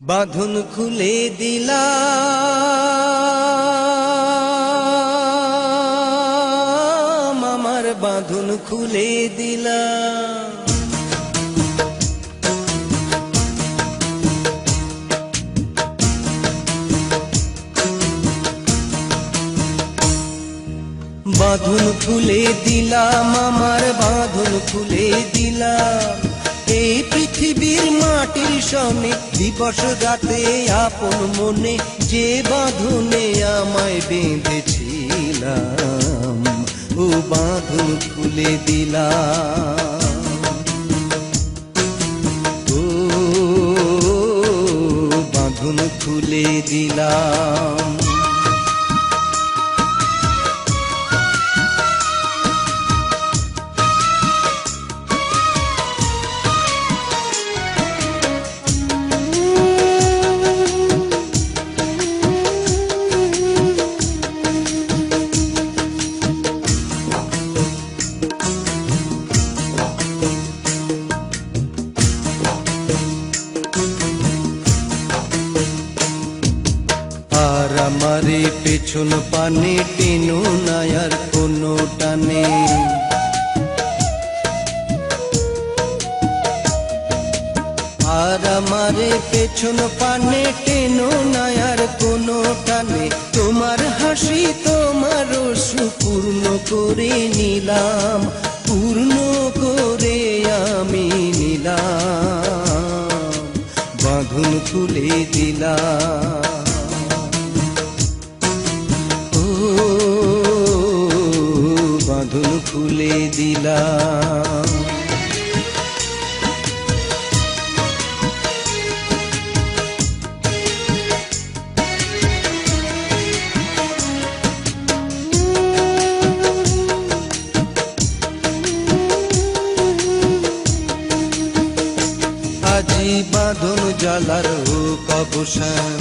বাঁধন খুলে দিলা আমার বাঁধন খুলে দিলা বাঁধন খুলে দিলাম আমার বাঁধন খুলে দিলাম। এই পৃথিবীর মাটির সনে দিবস রাতে আপন মনে যে বাঁধনে আমায় বেঁধেছিলাম, ও বাঁধন খুলে দিলাম। ও বাঁধন খুলে দিলাম। পেছন পানে, টেনো না আর কোনো টানে। আর আমারে পেছন পানে টেনো না আর কোনো টানে। তোমার হাসি তোমার সুপূর্ণ করে নিলাম, পূর্ণ করে আমি নিলাম। বাঁধন খুলে দিলাম। দিলাম। আজি বাঁধন জ্বালার হোক অবসান।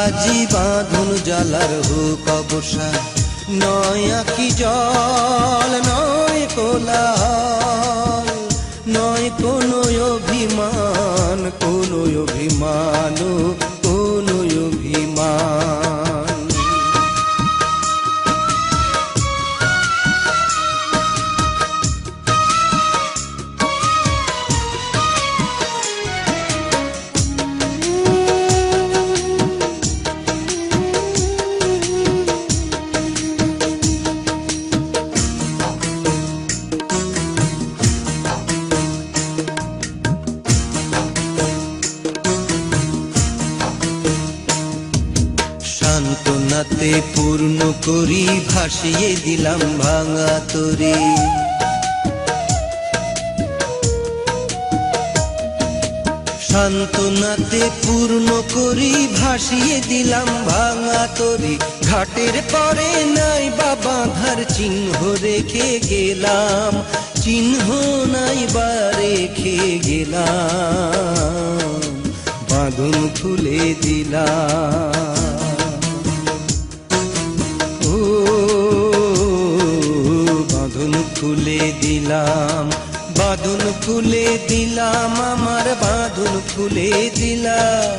আজি বাঁধন জ্বালার হোক অবসান। নয় আঁকি জল নয় কোলাহল নয় কোনো অভিমান কোনো অভিমান কোনো অভিমান। করি ভাসিয়ে দিলাম ভাঙা তরি। সান্ত্বনাতে পূর্ণ করি, ভাসিয়ে দিলাম ভাঙা তরি। ঘাটের পরে নাই বা বাঁধার চিহ্ন রেখে গেলাম। চিহ্ন নাই বা রেখে গেলাম। বাঁধন খুলে দিলাম। দিলাম বাঁধন খুলে দিলাম, আমার বাঁধন খুলে দিলাম।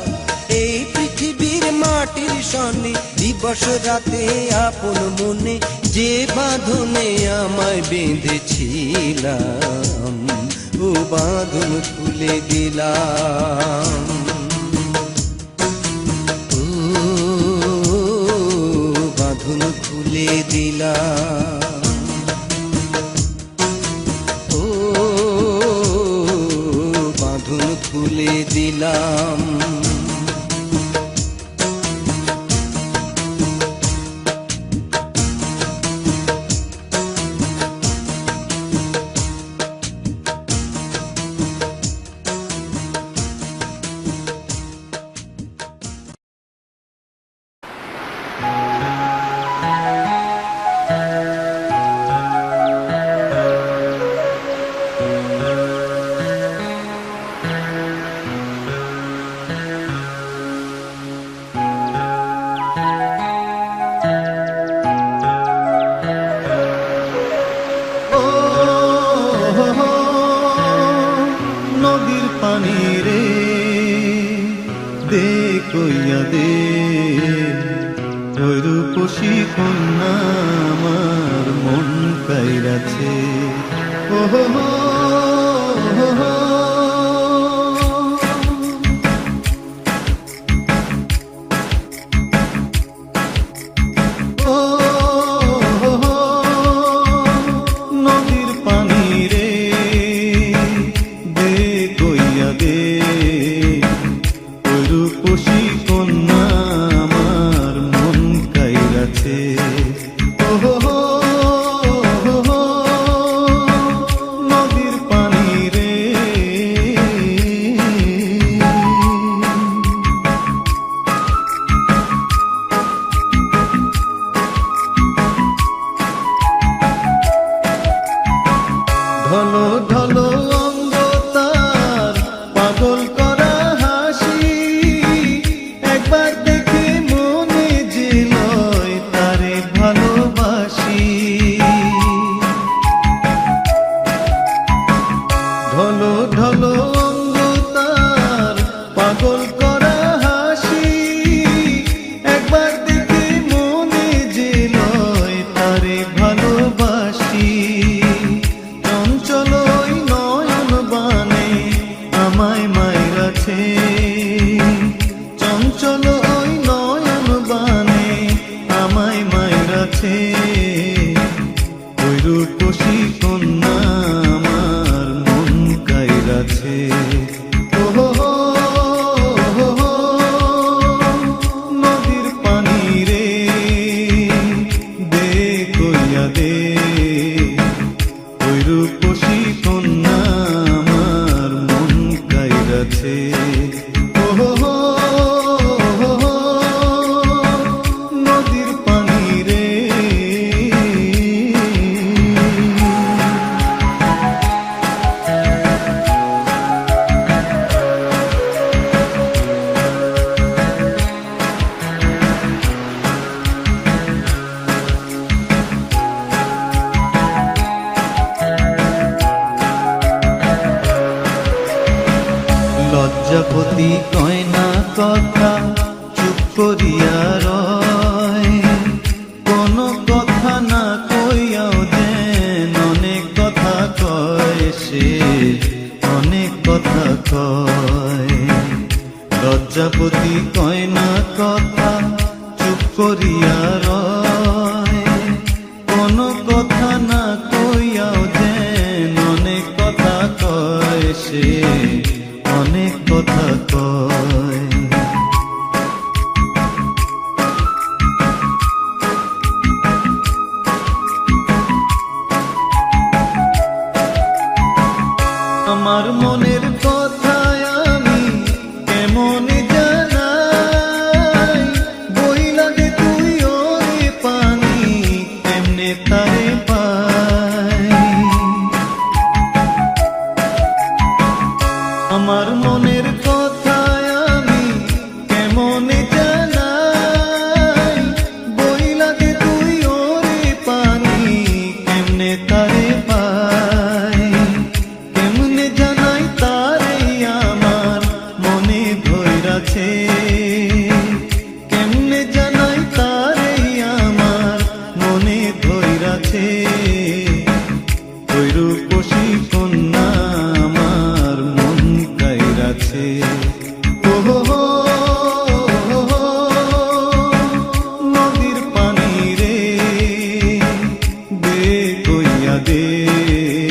এই পৃথিবীর মাটির সনে দিবস রাতে আপন মনে যে বাঁধনে আমায় বেঁধেছিলাম, ও বাঁধন খুলে দিলাম। ও বাঁধন খুলে দিলাম। দিলাম দে কইয়া দে। ওই রূপসী কন্যা আমার মন কাইরাছে। ও কাইরাছে ঢলো ঢলো অঙ্গ তার, পাগল করা হাসি। একবার দেখে মনে যে লয় তারে ভালোবাসি। চঞ্চল নয়ন বানে, আমায় মাইরাছে চঞ্চল ওই নয়ন বানে, আমায় মাইরাছে লজ্জাপতি কয় না কথা, চুপ করিয়া রয়। কোন কথা না কইয়াও যেন অনেক কথা কয় সে, অনেক কথা কয়। লজ্জাপতি কয় না কথা, চুপ করিয়া রয়। কোন কথা না কইয়াও যেন অনেক কথা কয় সে অনেক কথা কয়। কইয়া